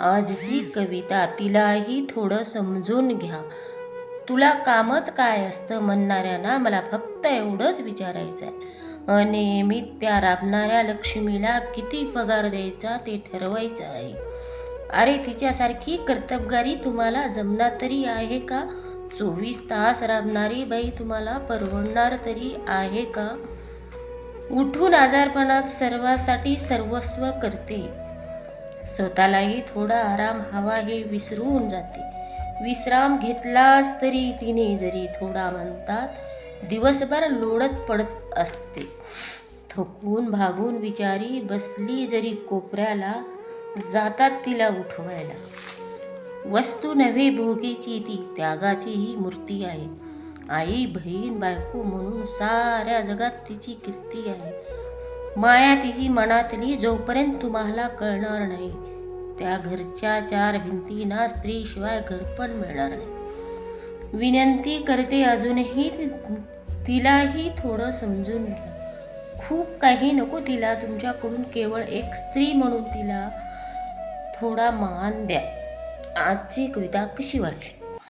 आजची कविता तिलाही थोडं समजून घ्या. तुला कामच काय असतं म्हणणाऱ्यांना मला फक्त एवढंच विचारायचं आहे अनियमित त्या राबणाऱ्या लक्ष्मीला किती पगार द्यायचा ते ठरवायचं आहे अरे तिच्यासारखी कर्तबगारी तुम्हाला जमणार तरी आहे का? चोवीस तास राबणारी बाई तुम्हाला परवडणार तरी आहे का? उठून आजारपणात सर्वासाठी सर्वस्व करते. स्वतःलाही थोडा आराम हवा हे विसरून जाते. विश्राम घेतलाच तरी तिने जरी थोडा म्हणतात दिवसभर लोळत पडत असते. थकून भागून विचारी बसली जरी कोपऱ्याला जातात तिला उठवायला. वस्तू नव्हे भोगीची ती त्यागाची ही मूर्ती आहे. आई बहीण बायको म्हणून साऱ्या जगात तिची कीर्ती आहे. माया तिची मनातली जोपर्यंत तुम्हाला कळणार नाही त्या घरच्या चार भिंतींना स्त्रीशिवाय घर पण मिळणार नाही. विनंती करते अजूनही तिलाही थोडं समजून घ्या. खूप काही नको तिला तुमच्याकडून केवळ एक स्त्री म्हणून तिला थोडा मान द्या. आजची कविता कशी वाटली?